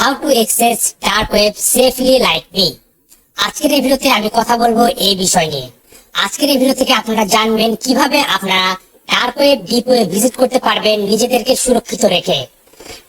How to access dark web safely like me আজকের এই ভিডিওতে আমি কথা বলব এই বিষয় নিয়ে। আজকের এই ভিডিও থেকে আপনারা জানবেন কীভাবে আপনারা dark web deep web visit করতে পারবেন নিজেদেরকে সুরক্ষিত রেখে।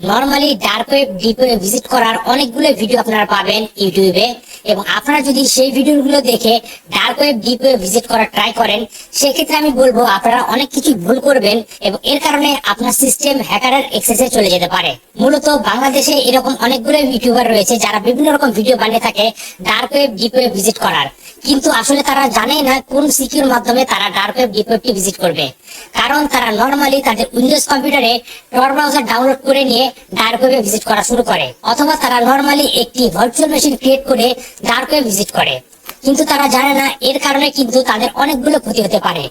Normally dark web deep web visit করার অনেকগুলো ভিডিও আপনারা পাবেন ইউটিউবে এবং আপনারা যদি সেই ভিডিওগুলো দেখে dark web deep web visit করার ট্রাই করেন, সেক্ষেত্রে আমি বলব আপনারা অনেক কিছু ভুল করবেন এবং এর কারণে আপনার সিস্টেম হ্যাকারের এক্সেসে চলে যেতে পারে। মূলত বাংলাদেশে এরকম অনেকগুলো ইউটিউবার রয়েছে যারা বিভিন্ন রকম ভিডিও বানিয়ে থাকে dark web deep web visit করার। কিন্তু আসলে তারা জানে না কোন সিকিউর মাধ্যমে তারা ডার্ক ওয়েব ডিপ ওয়েবটি ভিজিট করবে। কারণ তারা নর্মালি তাদের উইন্ডোজ কম্পিউটারে টর ব্রাউজার ডাউনলোড করে নিয়ে ডার্ক ওয়েবে ভিজিট করা শুরু করে। অথবা তারা নর্মালি একটি ভার্চুয়াল মেশিন ক্রিয়েট করে ডার্ক ওয়েব ভিজিট করে। কিন্তু তারা জানে না, এর কারণে কিন্তু তাদের অনেকগুলো ক্ষতি হতে পারে।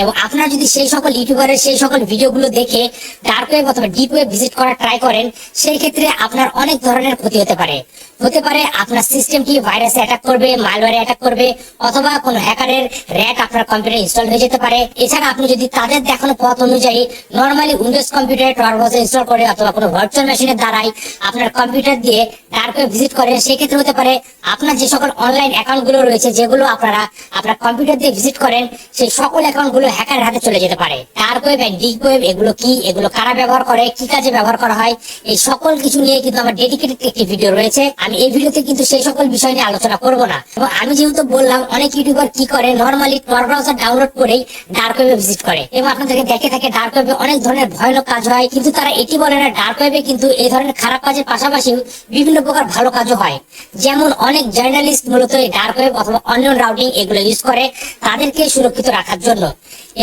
এবং আপনারা যদি সেই সকল ইউটিউবারের সেই সকল ভিডিওগুলো দেখে ডার্ক ওয়েব অথবা ডিপ ওয়েব ভিজিট করার ট্রাই করেন, সেই ক্ষেত্রে আপনার অনেক ধরনের ক্ষতি হতে পারে। হতে পারে আপনার সিস্টেমটি ভাইরাসে অ্যাটাক করবে মালওয়্যারে অ্যাটাক করবে, অথবা কোনো হ্যাকারের র্যাট আপনার কম্পিউটারে ইনস্টল হয়ে যেতে পারে। এছাড়া আপনি যদি তাদের দেখানো পথ অনুযায়ী নর্মালি উইন্ডোজ কম্পিউটারে টর্বস ইনস্টল করে অথবা কোনো ভার্চুয়াল মেশিনের দ্বারাই আপনার কম্পিউটার দিয়ে ডার্ক ওয়েব ভিজিট করেন সেক্ষেত্রে হতে পারে আপনার যে সকল অনলাইন অ্যাকাউন্টগুলো রয়েছে যেগুলো আপনারা, আপনার কম্পিউটার দিয়ে ভিজিট করেন, সেই সকল অ্যাকাউন্টগুলো হ্যাকারের হাতে চলে যেতে পারে। Dark web and deep web এগুলো কি, এগুলো কারা ব্যবহার করে, কি কাজে ব্যবহার করা হয়, এই সকল কিছু নিয়ে কিন্তু আমার ডেডিকেটেড একটি ভিডিও রয়েছে। আমি এই ভিডিওতে কিন্তু সেই সকল বিষয় নিয়ে আলোচনা করব না। এবং আমি যেহেতু বললাম অনেক ইউটিউবার কি করে নর্মালি টর ব্রাউজার ডাউনলোড করেই ডার্ক ওয়েবে ভিজিট করে। এবং আপনাদেরকে দেখে থাকে ডার্ক ওয়েবে অনেক ধরনের ভয়ানক কাজ হয়, কিন্তু তারা এটি বলে না ডার্ক ওয়েবে কিন্তু এই ধরনের খারাপ কাজের পাশাপাশি বিভিন্ন প্রকার ভালো কাজও হয়। যেমন অনেক জার্নালিস্ট মূলত এই ডার্ক ওয়েব অথবা অনিয়ন রাউটিং এগুলো ইউজ করে তাদেরকে সুরক্ষিত রাখার জন্য।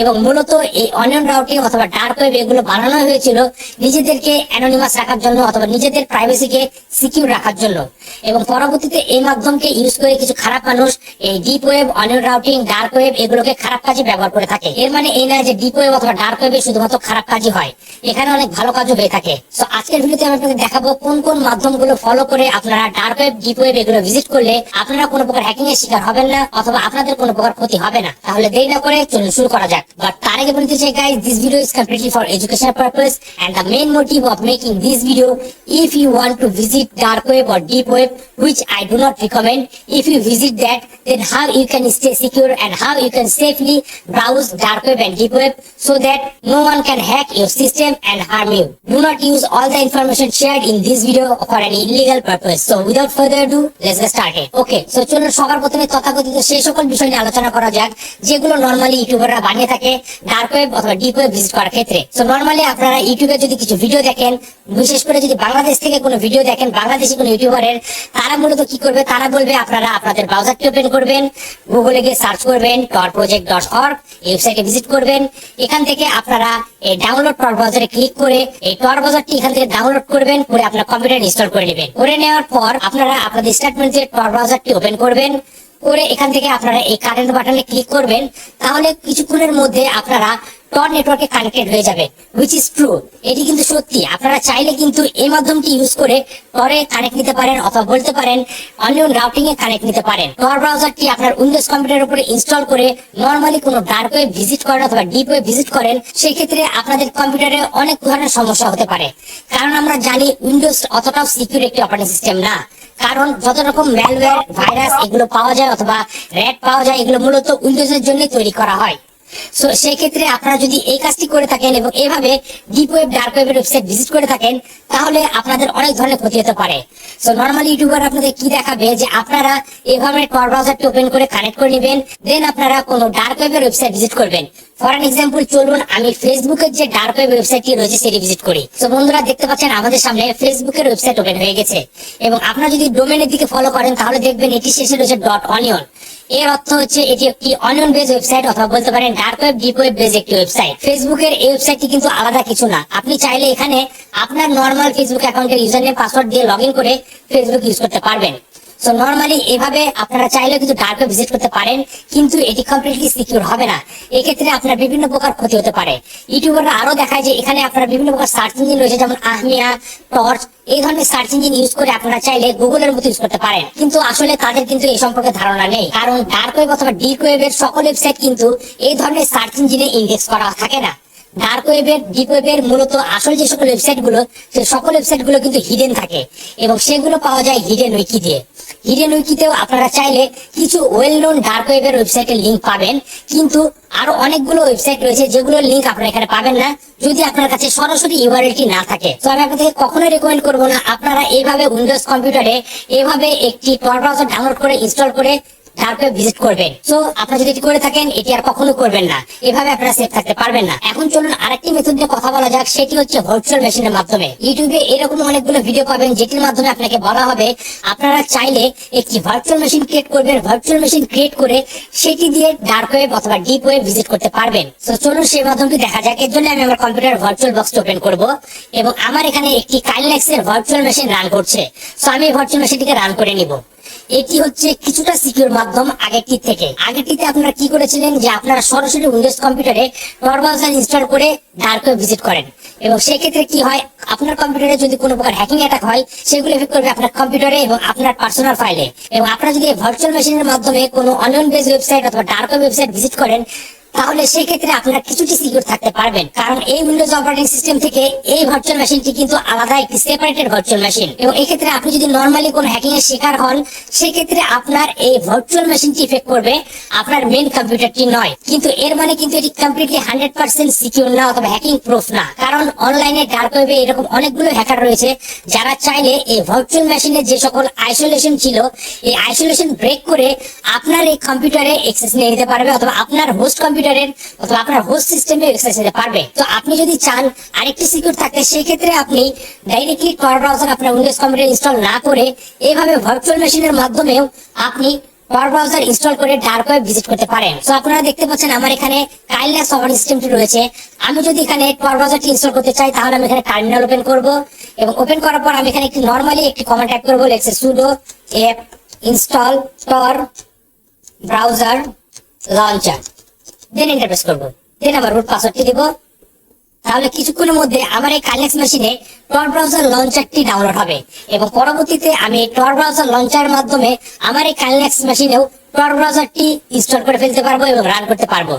এবং মূলত এই অনিয়ন রাউটিং অথবা ডার্ক ওয়েব এগুলো বানানো হয়েছিল নিজেদেরকে অ্যানোনিমাস রাখার জন্য অথবা নিজেদের প্রাইভেসিকে সিকিউর রাখার জন্য। এবং পরবর্তীতে এই মাধ্যমকে ইউজ করে কিছু খারাপ মানুষ এই deep web onion routing dark web এগুলোকে খারাপ কাজে ব্যবহার করে থাকে। এর মানে এই না যে ডিপ ওয়েব অথবা ডার্ক ওয়েবে শুধুমাত্র খারাপ কাজই হয়। এখানে অনেক ভালো কাজও হয়ে থাকে। তো আজকের ভিডিওতে আমি আপনাদের দেখাবো কোন কোন মাধ্যমগুলো ফলো করে আপনারা ডার্ক ওয়েব ডিপ ওয়েব এগুলো ভিজিট করলে আপনারা কোনো প্রকার হ্যাকিং এর শিকার হবেন না অথবা আপনাদের কোনো প্রকার ক্ষতি হবে না তাহলে দেরি না করে চলুন শুরু করা যাক বাট তার আগে বলতে চাই guys this video is completely for educational purpose and the main motive of making this video if you want to visit dark web or deep web which I do not recommend if you visit that then how you can stay secure and how you can safely browse dark web and deep web so that no one can hack your system and harm you do not use all the information shared in this video for any illegal purpose so without further ado let's get started okay so চলুন সবার প্রথমে তথাকথিত সেই সকল বিষয় নিয়ে আলোচনা করা যাক, যেগুলো নর্মালি ইউটিউবাররা বানিয়ে থাকে ডার্ক ওয়েব অথবা ডিপ ওয়েব ভিজিট করার ক্ষেত্রে। সো নর্মালি আপনারা ইউটিউবে যদি কিছু ভিডিও দেখেন, বিশেষ করে যদি বাংলাদেশ থেকে কোনো ভিডিও দেখেন, বাংলাদেশি কোনো ইউটিউবারের, তারা মূলত কি করবে? তারা বলবে, আপনারা আপনাদের ব্রাউজারটি ওপেন করবেন গুগলে গিয়ে সার্চ করবেন টর প্রজেক্ট ডট অর্গ ওয়েবসাইটে ভিজিট করবেন। এখান থেকে আপনারা এই ডাউনলোড টর ব্রাউজারে ক্লিক করে এই টর ব্রাউজারটি এখান থেকে ডাউনলোড করবেন, করে আপনার কম্পিউটার ইনস্টল করে নেবেন। করে নেওয়ার পর আপনারা আপনাদের স্টেটমেন্টে টর ব্রাউজারটি ওপেন করবেন। করে এখান থেকে আপনারা এই কারেন্ট বাটনে ক্লিক করবেন, তাহলে কিছুক্ষণের মধ্যে আপনারা টর নেটওয়ার্কে কানেক্টেড হয়ে যাবে হুইচ ইজ ট্রু এটি কিন্তু সত্যি। আপনারা চাইলে কিন্তু এই মাধ্যমটি ইউজ করে টরে কানেক্ট নিতে পারেন অথবা বলতে পারেন অনিয়ন রাউটিং এ কানেক্ট নিতে পারেন। টর ব্রাউজারটি আপনার উইন্ডোজ কম্পিউটারের উপরে ইনস্টল করে নর্মালি কোনো ডার্ক ওয়েব ভিজিট করেন অথবা ডিপ ওয়েব ভিজিট করেন সেই ক্ষেত্রে আপনাদের কম্পিউটারে অনেক ধরনের সমস্যা হতে পারে। কারণ আমরা জানি উইন্ডোজ অতটাও সিকিউর একটি অপারেটিং সিস্টেম না। কারণ যত রকম ম্যালওয়্যার ভাইরাস এগুলো পাওয়া যায় অথবা র্যাট পাওয়া যায়, এগুলো মূলত উইন্ডোজের জন্য তৈরি করা হয়। সো সেই ক্ষেত্রে আপনারা যদি এই কাজটি করে থাকেন এবং এভাবে ডিপ ওয়েব ডার্ক ওয়েবের ওয়েবসাইট ভিজিট করে থাকেন, তাহলে আপনাদের অনেক ধরনের ক্ষতি হতে পারে। সো নর্মালি ইউটিউবার আপনাদের কি দেখাবে যে আপনারা এভাবে টর ব্রাউজারটি ওপেন করে কানেক্ট করে নেবেন দেন আপনারা কোনো ডার্ক ওয়েবের ওয়েবসাইট ভিজিট করবেন। ফর অ্যান এক্সাম্পল চলুন আমি ফেসবুকের যে ডার্ক ওয়েব ওয়েবসাইটটি রয়েছে সেটি ভিজিট করি। তো বন্ধুরা, দেখতে পাচ্ছেন আমাদের সামনে ফেসবুকের ওয়েবসাইট ওপেন হয়ে গেছে। এবং আপনারা যদি ডোমেনের দিকে ফলো করেন, তাহলে দেখবেন এটি শেষে রয়েছে ডট অনিয়ন এর অর্থ হচ্ছে এটি একটি অনিয়ন বেজ ওয়েবসাইট অথবা বলতে পারেন dark web deep web base একটি ওয়েবসাইট ফেসবুকের এই ওয়েবসাইটটি কিন্তু আলাদা কিছু না। আপনি চাইলে এখানে আপনার নর্মাল ফেসবুক অ্যাকাউন্টের ইউজার নেম পাসওয়ার্ড দিয়ে লগ করে ফেসবুক ইউজ করতে পারবেন। সো নর্মালি এভাবে আপনারা চাইলেও কিন্তু ডার্ক ভিজিট করতে পারেন, কিন্তু এটি কমপ্লিটলি সিকিউর হবে না। এক্ষেত্রে আপনার বিভিন্ন প্রকার ক্ষতি হতে পারে। ইউটিউবাররা আরও দেখায় যে এখানে আপনার বিভিন্ন প্রকার সার্চ ইঞ্জিন রয়েছে, যেমন আহমিয়া টর্চ এই ধরনের সার্চ ইঞ্জিন ইউজ করে আপনারা চাইলে গুগলের মতো ইউজ করতে পারেন। কিন্তু আসলে তাদের কিন্তু এই সম্পর্কে ধারণা নেই। কারণ ডার্ক ওয়েব অথবা ডিপ ওয়েবের সকল ওয়েবসাইট কিন্তু এই ধরনের সার্চ ইঞ্জিনে ইন্ডেক্স করা থাকে না। ডার্ক ওয়েবের ডিপ ওয়েবের মূলত আসল যে সকল ওয়েবসাইটগুলো, সে সকল ওয়েবসাইটগুলো কিন্তু হিডেন থাকে। এবং সেগুলো পাওয়া যায় হিডেন উইকি দিয়ে। হিডেন উইকিতেও আপনারা চাইলে কিছু ওয়েল নোন ডার্ক ওয়েবের ওয়েবসাইটের লিঙ্ক পাবেন। কিন্তু আরও অনেকগুলো ওয়েবসাইট রয়েছে যেগুলোর লিঙ্ক আপনারা এখানে পাবেন না, যদি আপনার কাছে সরাসরি ইউআরএলটি না থাকে। তো আমি আপনাদের কখনোই রেকমেন্ড করব না, আপনারা এইভাবে উইন্ডোজ কম্পিউটারে এভাবে একটি টর ব্রাউজার ডাউনলোড করে ইনস্টল করে তারপরে ভিজিট করবেন। তো আপনারা যদি করে থাকেন, এটি আর কখনো করবেন না। এভাবে আপনারা সেফ থাকতে পারবেন না। এখন চলুন আরেকটি মেথড নিয়ে কথা বলা যাক। সেটি হচ্ছে ভার্চুয়াল মেশিনের মাধ্যমে। ইউটিউবে এরকম অনেকগুলো ভিডিও পাবেন, যেটির মাধ্যমে আপনাকে বলা হবে, আপনারা চাইলে একটি ভার্চুয়াল মেশিন ক্রিয়েট করবেন। ভার্চুয়াল মেশিন ক্রিয়েট করে সেটি দিয়ে ডার্ক ওয়েব অথবা ডিপ ওয়েব ভিজিট করতে পারবেন। তো চলুন সেই মাধ্যমটি দেখা যাক। এর জন্য আমি আমার কম্পিউটার ভার্চুয়াল বক্স ওপেন করব এবং আমার এখানে একটি কাইনলেক্স এর ভার্চুয়াল মেশিন রান করছে। তো আমি ভার্চুয়াল মেশিনটিকে রান করে নিব। এটি হচ্ছে কিছুটা সিকিউর মাধ্যম আগেরটির থেকে। আগেরটিতে আপনারা কি করেছিলেন যে আপনারা সরাসরি উইন্ডোজ কম্পিউটারে নর্মাল ব্রাউজার ইনস্টল করে ডার্ক ওয়েব ভিজিট করেন। এবং সেক্ষেত্রে কি হয়, আপনার কম্পিউটারে যদি কোনো প্রকার হ্যাকিং অ্যাটাক হয়, সেগুলো এফেক্ট করবে আপনার কম্পিউটারে এবং আপনার পার্সোনাল ফাইলে এবং আপনারা যদি ভার্চুয়াল মেশিনের মাধ্যমে কোনো অনলাইন বেস ওয়েবসাইট অথবা ডার্ক ওয়েবসাইট ভিজিট করেন তাহলে সেক্ষেত্রে আপনারা কিছুটি সিকিউর থাকতে পারবেন। কারণ এই উইন্ডোজ অপারেটিং সিস্টেম থেকে এই ভার্চুয়াল মেশিনটি কিন্তু আলাদা একটি সেপারেটেড ভার্চুয়াল মেশিন এবং এই ক্ষেত্রে আপনি যদি নর্মালি কোনো হ্যাকিং এর শিকার হন, সেক্ষেত্রে আপনার এই ভার্চুয়াল মেশিনটি ইফেক্ট করবে আপনার মেন কম্পিউটারটি নয়। কিন্তু এর মানে কিন্তু এটি কমপ্লিটলি হান্ড্রেড পার্সেন্ট সিকিউর না অথবা হ্যাকিং প্রুফ না। কারণ অনলাইনে ডার্ক ওয়েবে এরকম অনেকগুলো হ্যাকার রয়েছে, যারা চাইলে এই ভার্চুয়াল মেশিনের যে সকল আইসোলেশন ছিল, এই আইসোলেশন ব্রেক করে আপনার এই কম্পিউটারে এক্সেস নিয়ে নিতে পারবে অথবা আপনার হোস্ট কম্পিউটারের অথবা আপনার হোস্ট সিস্টেমে এক্সেস নিতে পারবে। তো আপনি যদি চান আরেকটি সিকিউর থাকতে সেই ক্ষেত্রে আপনি ডাইরেক্টলি টর ব্রাউজার আপনার উইন্ডোজ কম্পিউটার ইনস্টল না করে এইভাবে ভার্চুয়াল মেশিনের মাধ্যমেও আপনি টর ব্রাউজার ইনস্টল করে ডার্ক ওয়েব ভিজিট করতে পারেন। তো আপনারা দেখতে পাচ্ছেন আমার এখানে কাইল্যাস অপারেটিং সিস্টেমটি রয়েছে। আমি যদি এখানে টর ব্রাউজারটি ইনস্টল করতে চাই, তাহলে আমি এখানে টার্মিনাল ওপেন করব এবং ওপেন করার পর আমি এখানে একটি নরমালি একটি কমান্ড টাইপ করব লেখছে sudo apt install Tor browser launcher then enter press করব। দেন আমার রুট পাসওয়ার্ডটি দিব। তাহলে কিছুক্ষণের মধ্যে আমার এই কাইনেক্স মেশিনে টর ব্রাউজার লঞ্চারটি ডাউনলোড হবে। এবং পরবর্তীতে আমি টর ব্রাউজার লঞ্চারের মাধ্যমে আমার এই কাইনেক্স মেশিনেও টর ব্রাউজারটি ইনস্টল করে ফেলতে পারব এবং রান করতে পারব।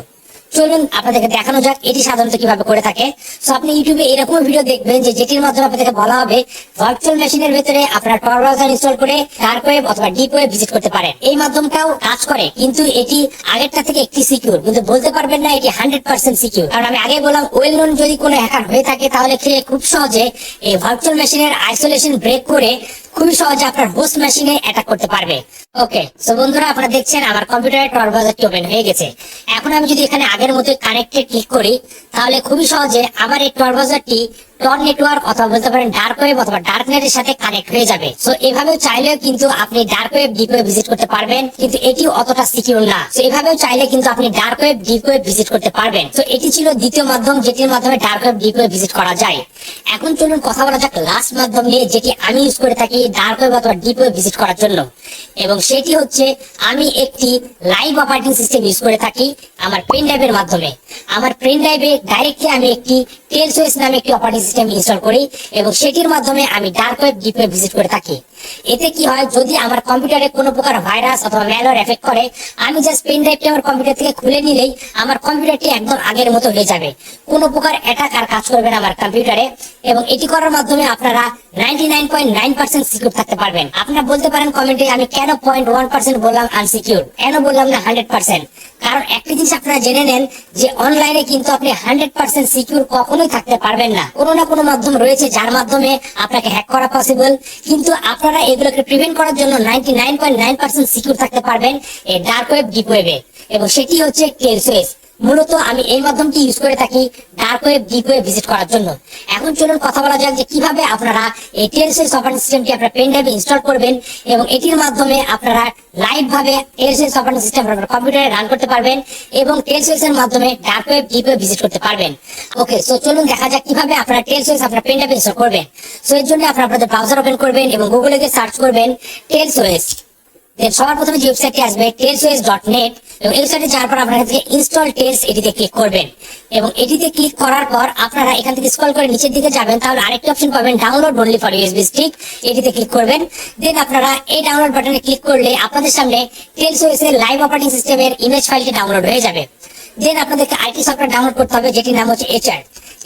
চলুন আপনাদেরকে দেখানো যাক এটি সাধারণত কীভাবে করে থাকে। সো আপনি ইউটিউবে এরকম ভিডিও দেখবেন যে যেটির মাধ্যমে আপনাদেরকে বলা হবে ভার্চুয়াল মেশিনের ভেতরে আপনারা টর ব্রাউজার ইনস্টল করে ডার্ক ওয়েব অথবা ডিপ ওয়েব ভিজিট করতে পারেন। এই মাধ্যমটাও কাজ করে, কিন্তু এটি আগেরটা থেকে একটি সিকিউর কিন্তু বলতে পারবেন না এটি হান্ড্রেড পার্সেন্ট সিকিউর কারণ আমি আগে বললাম ওয়েল নোন যদি কোনো হ্যাকার হয়ে থাকে, তাহলে সে খুব সহজে এই ভার্চুয়াল মেশিনের আইসোলেশন ব্রেক করে খুবই সহজে আপনার হোস্ট মেশিনে অ্যাটাক করতে পারবে। ওকে সো বন্ধুরা, আপনারা দেখছেন আমার কম্পিউটারে টর বাজারটি ওপেন হয়ে গেছে। এখন আমি যদি এখানে আগের মতো কানেক্টে ক্লিক করি, তাহলে খুবই সহজে আমার এই টর ব্রাউজারটি টর নেটওয়ার্ক অথবা বলতে পারেন ডার্ক ওয়েব অথবা ডার্ক নেটের সাথে কানেক্ট হয়ে যাবে। সো এভাবেও চাইলেও কিন্তু আপনি dark web deep web visit করতে পারবেন, কিন্তু এটি অতটা সিকিউর না। সো এভাবেও চাইলে কিন্তু আপনি dark web deep web visit করতে পারবেন। তো এটি ছিল দ্বিতীয় মাধ্যম যেটির মাধ্যমে dark web deep web visit করা যায়। এখন চলুন কথা বলা যাক লাস্ট মাধ্যম নিয়ে যেটি আমি ইউজ করে থাকি ডার্ক ওয়েব অথবা ডিপ ওয়েব ভিজিট করার জন্য। এবং সেটি হচ্ছে, আমি একটি লাইভ অপারেটিং সিস্টেম ইউজ করে থাকি আমার পেন ড্রাইভের মাধ্যমে। আমার পেন ড্রাইভে ডাইরেক্টলি আমি একটি টেলসোয়েস নামে একটি অপারেটিং সিস্টেম ইনস্টল করি এবং সেটির মাধ্যমে আমি ডার্ক ওয়েব ডিপ ভিজিট করে থাকি। এতে কি হয়, যদি আমার কম্পিউটারে কোনো প্রকার ভাইরাস অথবা ম্যালওয়্যার এফেক্ট করে, আমি জাস্ট পেন ড্রাইভটি আমার কম্পিউটার থেকে খুলে নিলেই আমার কম্পিউটারটি একদম আগের মতো হয়ে যাবে। কোনো প্রকার অ্যাটাক আর কাজ করবে না আমার কম্পিউটারে এবং এটি করার মাধ্যমে আপনারা ninety nine point nine percent secure থাকতে পারবেন। আপনারা বলতে পারেন কমেন্টে আমি কেন পয়েন্ট ওয়ান পার্সেন্ট বললাম আনসিকিউর কেন বললাম না হান্ড্রেড পার্সেন্ট কারণ একটি জিনিস আপনারা জেনে নেন যে অনলাইনে কিন্তু আপনি হান্ড্রেড পার্সেন্ট সিকিউর কখনোই থাকতে পারবেন না। কোনো না কোনো মাধ্যম রয়েছে যার মাধ্যমে আপনাকে হ্যাক করা পসিবল কিন্তু আপনারা এগুলোকে প্রিভেন্ট করার জন্য ninety nine point nine percent secure থাকতে পারবেন এই ডার্ক ওয়েব ডিপ ওয়েবে এবং সেটি হচ্ছে টেলসোয়েস মূলত আমি এই মাধ্যমটি ইউজ করে থাকি dark web deep web visit করার জন্য। এখন চলুন কথা বলা যাক যে কীভাবে আপনারা এই টেলসেস অপারেটিং সিস্টেমটি আপনার পেন ড্রাইভে ইনস্টল করবেন এবং এটির মাধ্যমে আপনারা লাইভ ভাবে টেলসেস অপারেটিং সিস্টেম আপনার কম্পিউটারে রান করতে পারবেন এবং টেলসেস এর মাধ্যমে dark web deep web visit করতে পারবেন। ওকে সো চলুন দেখা যাক কীভাবে আপনারা টেলসেস আপনার পেন ড্রাইভে ইনস্টল করবেন। সো এর জন্য আপনারা আপনাদের ব্রাউজার ওপেন করবেন এবং গুগলে গিয়ে সার্চ করবেন টেলসোয়েস দেন সবার প্রথমে যে ওয়েবসাইটটি আসবে টেলসওয়েস ডট নেট এবং এই ওয়েবসাইটে যাওয়ার পর আপনারা যে ইনস্টল টেলস এটিতে ক্লিক করবেন। এবং এটিতে ক্লিক করার পর আপনারা এখান থেকে স্ক্রল করে নিচের দিকে যাবেন, তাহলে আরেকটি অপশন পাবেন download only for USB stick এটিতে ক্লিক করবেন। দেন আপনারা এই ডাউনলোড বাটনে ক্লিক করলে আপনাদের সামনে টেলসওয়েস এর লাইভ অপারেটিং সিস্টেমের ইমেজ ফাইলটি ডাউনলোড হয়ে যাবে। দেন আপনাদেরকে আইটি সফটওয়্যার ডাউনলোড করতে হবে, যেটির নাম হচ্ছে এইচআর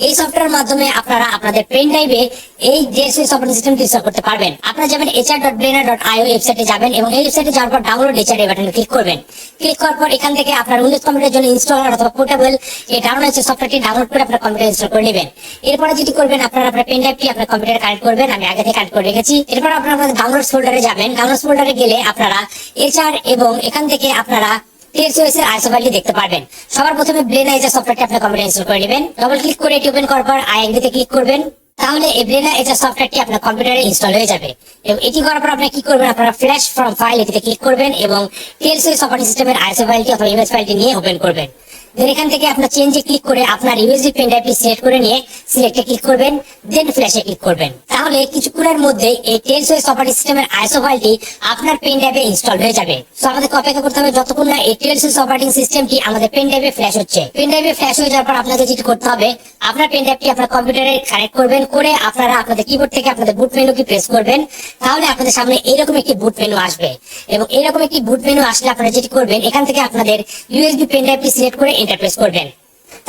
এই সফটওয়্যার মাধ্যমে আপনারা আপনাদের পেন ড্রাইভে এই ডিএসএস অপারেটিং সিস্টেম ইনস্টল করতে পারবেন। আপনারা যাবেন hr.blender.io ওয়েবসাইটে যাবেন এবং এই ওয়েবসাইটে যাওয়ার পর ডাউনলোড এইচআর এই বাটনে ক্লিক করবেন। ক্লিক করার পর এখান থেকে আপনার উইন্ডোজ কম্পিউটারের জন্য ইনস্টলার অথবা পোর্টেবল এই ডাউনলোড হচ্ছে সফটওয়্যারটি ডাউনলোড করে আপনার কম্পিউটার ইনস্টল করে নেবেন। এরপরে যেটি করবেন, আপনারা আপনার পেন ড্রাইভটি আপনার কম্পিউটারে কানেক্ট করবেন। আমি আগে থেকে কানেক্ট করে রেখেছি। এরপর আপনারা আপনাদের ডাউনলোড ফোল্ডারে যাবেন। ডাউনলোড ফোল্ডারে গেলে আপনারা এইচআর এবং এখান থেকে আপনারা টিএসওএস এর আইসো ফাইলটি দেখতে পারবেন। সবার প্রথমে ব্লেনাইজার সফটওয়্যারটি আপনার কম্পিউটার ইনস্টল করে নেবেন ডবল ক্লিক করে এটি ওপেন করার পর আই তে ক্লিক করবেন। তাহলে এই ব্রেনা এজার সফটওয়্যারটি আপনার কম্পিউটারে ইনস্টল হয়ে যাবে। এবং এটি করার পর আপনি কি করবেন, আপনারা ফ্ল্যাশ ফ্রম ফাইল এটিতে ক্লিক করবেন এবং টিএলসিএস অপারেটিং সিস্টেমের আইসো ফাইলটি অথবা ইমেজ ফাইলটি নিয়ে ওপেন করবেন। দেন এখান থেকে আপনার চেঞ্জে ক্লিক করে আপনার ইউএসবি পেন ড্রাইভটি সিলেক্ট করে নিয়ে সিলেক্টে ক্লিক করবেন দেন ফ্ল্যাশে ক্লিক করবেন। তাহলে কিছুক্ষণের মধ্যে এই টেলসওয়েস অপারেটিং সিস্টেমের আইএসও ফাইলটি আপনার পেন ড্রাইভে ইনস্টল হয়ে যাবে। তো আমাদেরকে অপেক্ষা করতে হবে যতক্ষণ না এই টেলসওয়েস অপারেটিং সিস্টেমটি আমাদের পেন ড্রাইভে ফ্ল্যাশ হচ্ছে। পেন ড্রাইভে ফ্ল্যাশ হয়ে যাওয়ার পর আপনাদের যেটি করতে হবে, আপনার পেন ড্রাইভটি আপনার কম্পিউটারে কানেক্ট করবেন, করে আপনারা আপনাদের কিবোর্ড থেকে আপনাদের বুট মেনু কি প্রেস করবেন, তাহলে আপনাদের সামনে এইরকম একটি বুট মেনু আসবে। এবং এরকম একটি বুট মেনু আসলে আপনারা যেটি করবেন, এখান থেকে আপনাদের ইউএসবি পেন ড্রাইভটি সিলেক্ট করে এন্টার করবেন।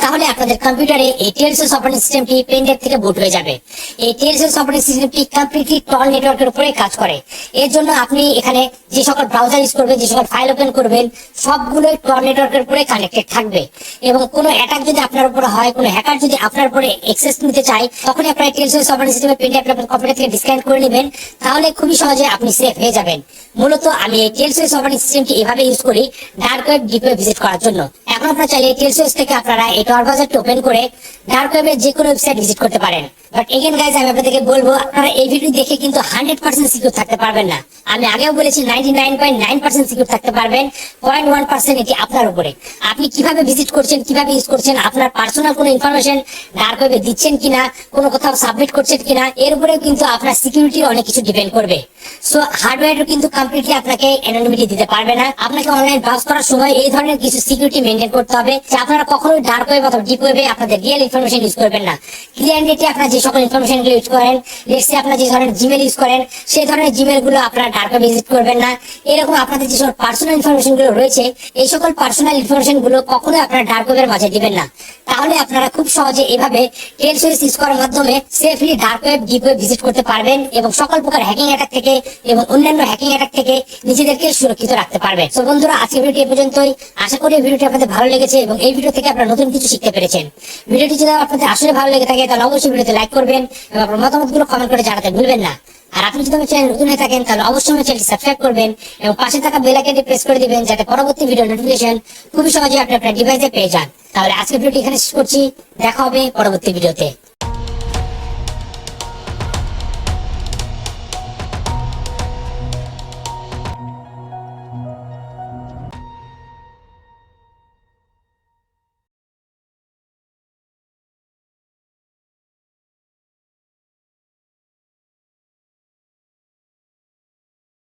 তাহলে আপনাদের কম্পিউটারে এই টিএলসিএস অপারেটিং সিস্টেমটি পেন ড্রাইভ থেকে বুট হয়ে যাবে। এই টিএলসিএস অপারেটিং সিস্টেমটি কমপ্লিটলি টল নেটওয়ার্কের উপরে কাজ করে। এর জন্য আপনি এখানে যে সকল ব্রাউজার ইউজ করবেন, যে সকল ফাইল ওপেন করবেন সবগুলোই টল নেটওয়ার্কের উপরে কানেক্টেড থাকবে। এবং কোনো অ্যাটাক যদি আপনার উপরে হয়, কোনো হ্যাকার যদি আপনার উপরে এক্সেস নিতে চায়, তখনই আপনার টিএলসিএস অপারেটিং সিস্টেমের পেন ড্রাইভ আপনার কম্পিউটার থেকে ডিসকানেক্ট করে নেবেন। তাহলে খুবই সহজে আপনি সেফ হয়ে যাবেন। মূলত আমি এই টিএলসিএস অপারেটিং সিস্টেমটি এভাবে ইউজ করি ডার্ক ওয়েব ডিপ ভিজিট করার জন্য। এখন আপনারা চাইলে টিএলসিএস থেকে আপনারা এই টর টোপেন করে ডার্ক যে কোনো ওয়েবসাইট ভিজিট করতে পারেন। বাট এগেন গাইজ আমি আপনাদেরকে বলব, আপনারা এই ভিডিও দেখে কিন্তু হান্ড্রেড পার্সেন্ট সিকিউর থাকতে পারবেন না। আমি আগেও বলেছি ninety nine point nine percent secure থাকতে পারবেন পয়েন্ট ওয়ান পার্সেন্ট এটি আপনার উপরে। আপনি কীভাবে ভিজিট করছেন, কীভাবে ইউজ করছেন, আপনার পার্সোনাল কোনো ইনফরমেশন ডার্ক ওয়েবে দিচ্ছেন কিনা, কোনো কোথাও সাবমিট করছেন কিনা, এর উপরেও কিন্তু আপনার সিকিউরিটির অনেক কিছু ডিপেন্ড করবে। সো হার্ডওয়্যারও কিন্তু কমপ্লিটলি আপনাকে অ্যানোনিমিটি দিতে পারবে না। আপনাকে অনলাইন ব্রাউজ করার সময় এই ধরনের কিছু সিকিউরিটি মেনটেন করতে হবে, যে আপনারা কখনোই ডার্ক ওয়েব অথবা ডিপ ওয়েবে আপনাদের রিয়েল ইনফরমেশন ইউজ করবেন না। ক্লিয়ারলি আপনারা যে সকল ইনফরমেশন ইউজ করেন লেটসে আপনারা যে ধরনের জিমেল ইউজ করেন সেই ধরনের জিমেলগুলো আপনারা ডার্ক ভিজিট করবেন না। এরকম আপনাদের যে সকল পার্সোনাল ইনফরমেশনগুলো রয়েছে, এই সকল পার্সোনাল ইনফরমেশনগুলো কখনোই আপনারা ডার্ক ওয়েবের মাঝে দিবেন না। তাহলে আপনারা খুব সহজে এভাবে টেল সুইচ ইউজ করার মাধ্যমে safely dark web deep web visit করতে পারবেন এবং সকল প্রকার হ্যাকিং অ্যাটাক থেকে এবং অন্যান্য হ্যাকিং অ্যাটাক থেকে নিজেদেরকে সুরক্ষিত রাখতে পারবেন। তো বন্ধুরা, আজকের ভিডিওটি এ পর্যন্তই। আশা করি ভিডিওটি আপনাদের ভালো লেগেছে এবং এই ভিডিও থেকে আপনারা নতুন কিছু শিখতে পেরেছেন। ভিডিওটি যদি আপনাদের আসলে ভালো লেগে থাকে, তাহলে অবশ্যই ভিডিওতে লাইক করবেন এবং আপনার মতামতগুলো কমেন্ট করে জানাতে ভুলবেন না। আর আপনি যদি চ্যানেল নতুন হয়ে থাকেন, তাহলে অবশ্যই আমার চ্যানেলটি সাবস্ক্রাইব করবেন এবং পাশে থাকা বেল আইকনটি প্রেস করে দিবেন, যাতে পরবর্তী ভিডিও নোটিফিকেশন খুবই সহজে আপনি আপনার ডিভাইসে পেয়ে যান। তাহলে আজকের ভিডিওটি এখানে শেষ করছি, দেখা হবে পরবর্তী ভিডিওতে